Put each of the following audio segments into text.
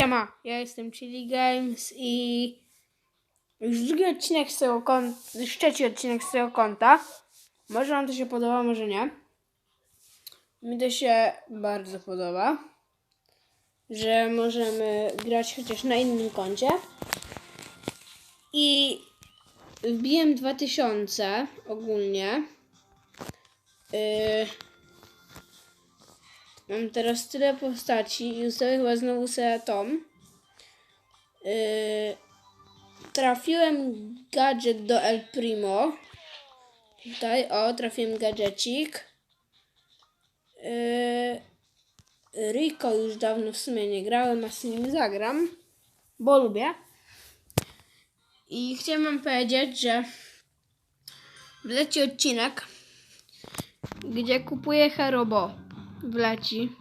Siema, ja jestem Chili Games i już drugi odcinek z tego konta, trzeci odcinek z tego konta. Może wam to się podoba, może nie. Mi to się bardzo podoba, że możemy grać chociaż na innym koncie. I wbiłem 2000 ogólnie. Yy, Mam teraz tyle postaci i ustawię chyba znowu sobie tą. Yy, trafiłem gadżet do El Primo. Tutaj, o, trafiłem gadżecik. Yy, Rico już dawno w sumie nie grałem, a z nim zagram, bo lubię. I chciałem wam powiedzieć, że wleci odcinek, gdzie kupuję Herobo. Wleci.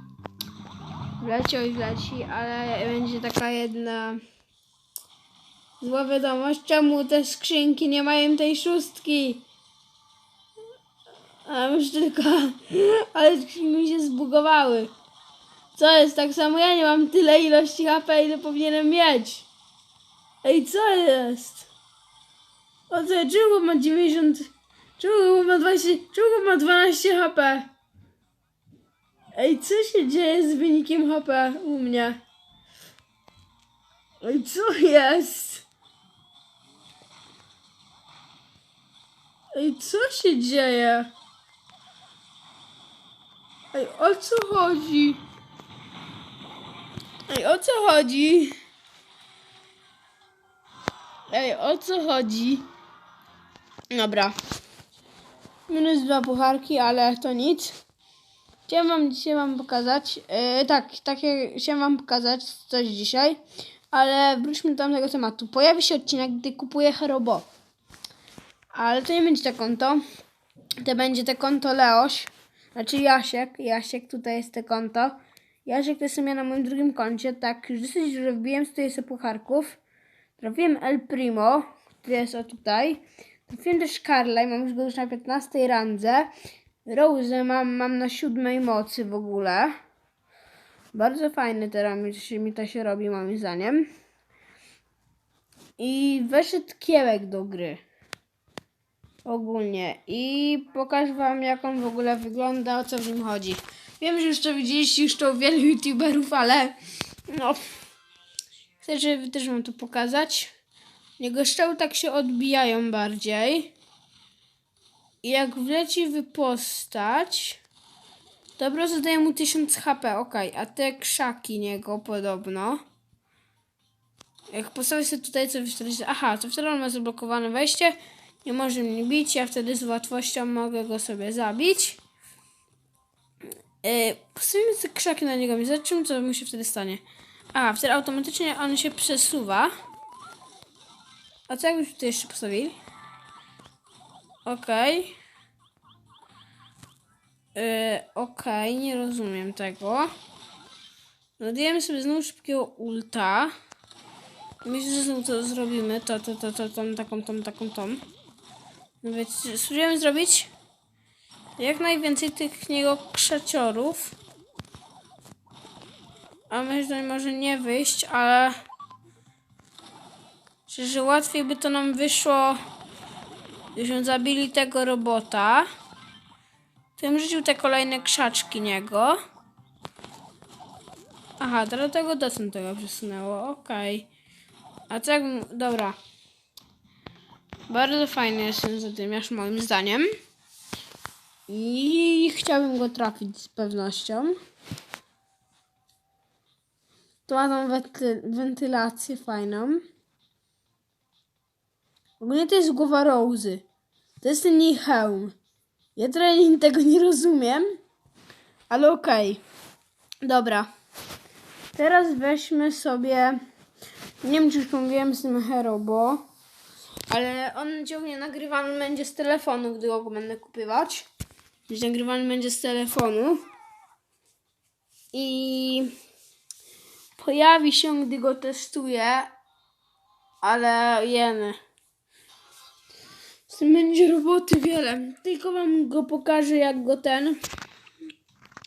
Wleciał i wleci, ale będzie taka jedna zła wiadomość. Czemu te skrzynki nie mają tej szóstki? A już tylko... Ale skrzynki mi się zbugowały. Co jest? Tak samo ja nie mam tyle ilości HP, ile powinienem mieć. Ej, co jest? O co? Czemu ma 90... Czemu ma 20... Czemu ma 12 HP? Ej, co się dzieje z wynikiem HP u mnie? Ej, co jest? Ej, co się dzieje? Ej, o co chodzi? Ej, o co chodzi? Ej, o co chodzi? Dobra. Minus dwa pucharki, ale to nic. Chciałem wam dzisiaj wam pokazać, yy, tak, takie chciałem wam pokazać coś dzisiaj, ale wróćmy do tamtego tematu. Pojawi się odcinek, gdy kupuję Herobo. Ale to nie będzie to konto, to będzie to konto Leoś, znaczy Jasiek, Jasiek, tutaj jest to konto. Jasiek to jestem ja na moim drugim koncie, tak, już dosyć, że wbiłem 100 pucharków. Trafiłem El Primo, który jest o tutaj. Trafiłem też Carly, mam już go już na 15 randze. Rose mam, mam na siódmej mocy w ogóle. Bardzo fajny teraz mi, to się robi moim zdaniem. I weszedł kiełek do gry. Ogólnie. I pokażę wam jak on w ogóle wygląda, o co w nim chodzi. Wiem, że już to widzieliście już to wielu youtuberów, ale no chcę, żeby też wam to pokazać. Jego szczały tak się odbijają bardziej. I jak wleci w postać, to po prostu daje mu 1000 HP, ok. A te krzaki niego podobno. Jak postawię sobie tutaj, co wtedy... Aha, to wtedy on ma zablokowane wejście. Nie może mnie bić, ja wtedy z łatwością mogę go sobie zabić. Yy, postawimy te krzaki na niego i zobaczymy, co mu się wtedy stanie. A, wtedy automatycznie on się przesuwa. A co jakbyśmy tutaj jeszcze postawili? Okej. Yy, Okej, nie rozumiem tego. Dodajemy sobie znowu szybkiego ulta. Myślę, że znowu to zrobimy. To, to, to, to, tą, taką, tą, taką, tą. No więc spróbujemy zrobić jak najwięcej tych niego krzaciorów. A myślę, że może nie wyjść, ale... Myślę, że łatwiej by to nam wyszło, gdybyśmy zabili tego robota. Tym rzucił te kolejne krzaczki niego. Aha, teraz tego docen tego przesunęło, okej. A co jak... Dobra. Bardzo fajny jest ten zadymiarz moim zdaniem. I chciałbym go trafić z pewnością. To ma tą wenty wentylację fajną. Ogólnie to jest głowa Rozy. To jest ten jej hełm. Ja trochę tego nie rozumiem, ale okej. Dobra. Teraz weźmy sobie. Nie wiem, czy już mówiłem z tym Herobo, ale on ciągnie nagrywany będzie z telefonu, gdy go będę kupywać. Więc nagrywany będzie z telefonu. I pojawi się, gdy go testuję, ale jeny. Z tym będzie roboty wiele. Tylko wam go pokażę, jak go ten.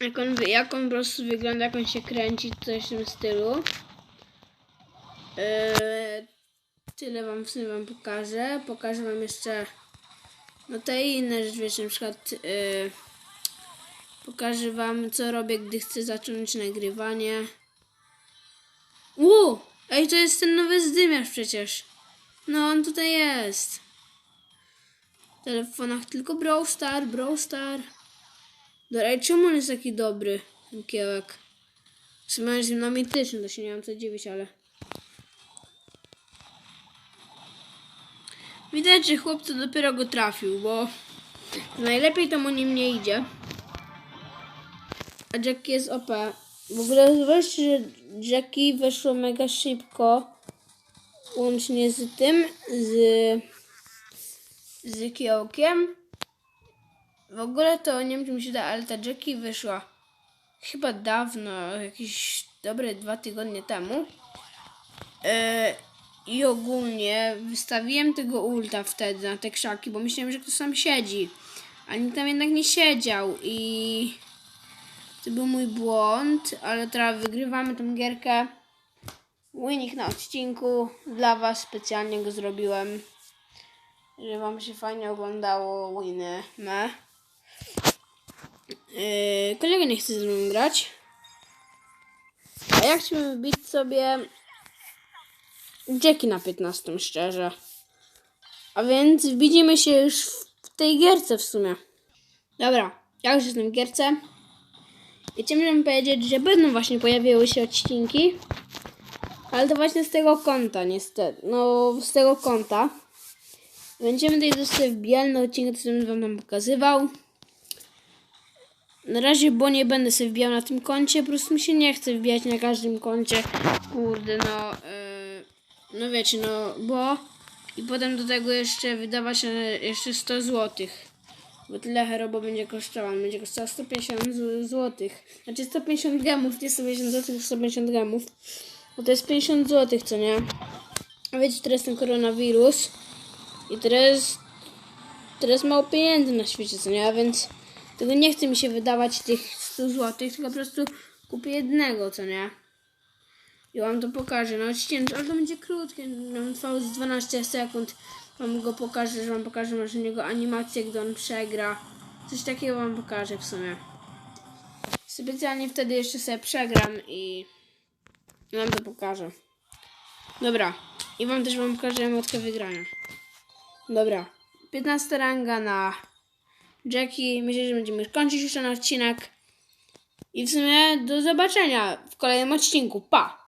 Jak on, jak on po prostu wygląda, jak on się kręci, coś w tym stylu. Yy, tyle wam w sumie wam pokażę. Pokażę wam jeszcze no te inne rzeczy, wiecie, na przykład yy, pokażę wam co robię, gdy chcę zacząć nagrywanie. Uuu! Ej, to jest ten nowy zdymiarz przecież. No, on tutaj jest. Telefonach tylko Brawl Star, Brawl Star. Ej, czemu on jest taki dobry, ten kiełek? On jest na mityczny, to się nie mam co dziwić, ale... Widać, że chłopca dopiero go trafił, bo najlepiej to mu nim nie idzie. A Jackie jest OP. W ogóle zobaczcie, że Jackie weszło mega szybko. Łącznie z tym, z, z kiełkiem. W ogóle to nie wiem, czy mi się da, ale ta Jackie wyszła chyba dawno, jakieś dobre dwa tygodnie temu. E, I ogólnie wystawiłem tego ulta wtedy na te krzaki, bo myślałem, że ktoś tam siedzi. A nikt tam jednak nie siedział i to był mój błąd, ale teraz wygrywamy tą gierkę. Winnik na odcinku. Dla Was specjalnie go zrobiłem, żeby Wam się fajnie oglądało winy me. Yy, kolega nie chce ze mną grać. A ja chciałbym wbić sobie Jackie na 15 szczerze. A więc widzimy się już w tej gierce w sumie. Dobra, ja już jestem w gierce. I chciałbym powiedzieć, że będą właśnie pojawiały się odcinki. Ale to właśnie z tego konta, niestety. No, z tego konta. Będziemy tutaj dostać wbijali na odcinek, bym wam pokazywał. Na razie, bo nie będę sobie wbijał na tym koncie, po prostu mi się nie chce wbijać na każdym koncie. Kurde, no, yy, no wiecie, no, bo i potem do tego jeszcze wydawać jeszcze 100 zł. Bo tyle herobo będzie kosztował. Będzie kosztował 150 zł. Znaczy 150 gemów, nie 150 zł, tylko 150 gemów. Bo to jest 50 zł, co nie? A wiecie, teraz ten koronawirus. I teraz, teraz mało pieniędzy na świecie, co nie? A więc tego nie chce mi się wydawać tych 100 zł, tylko po prostu kupię jednego, co nie? I wam to pokażę na odcinku, ale to będzie krótkie, no, trwało z 12 sekund. Wam go pokażę, że wam pokażę może niego animację, gdy on przegra. Coś takiego wam pokażę w sumie. Specjalnie wtedy jeszcze sobie przegram i wam to pokażę. Dobra. I wam też wam pokażę emotkę wygrania. Dobra. 15 ranga na Jackie. Myślę, że będziemy kończyć już ten odcinek. I w sumie do zobaczenia w kolejnym odcinku. Pa!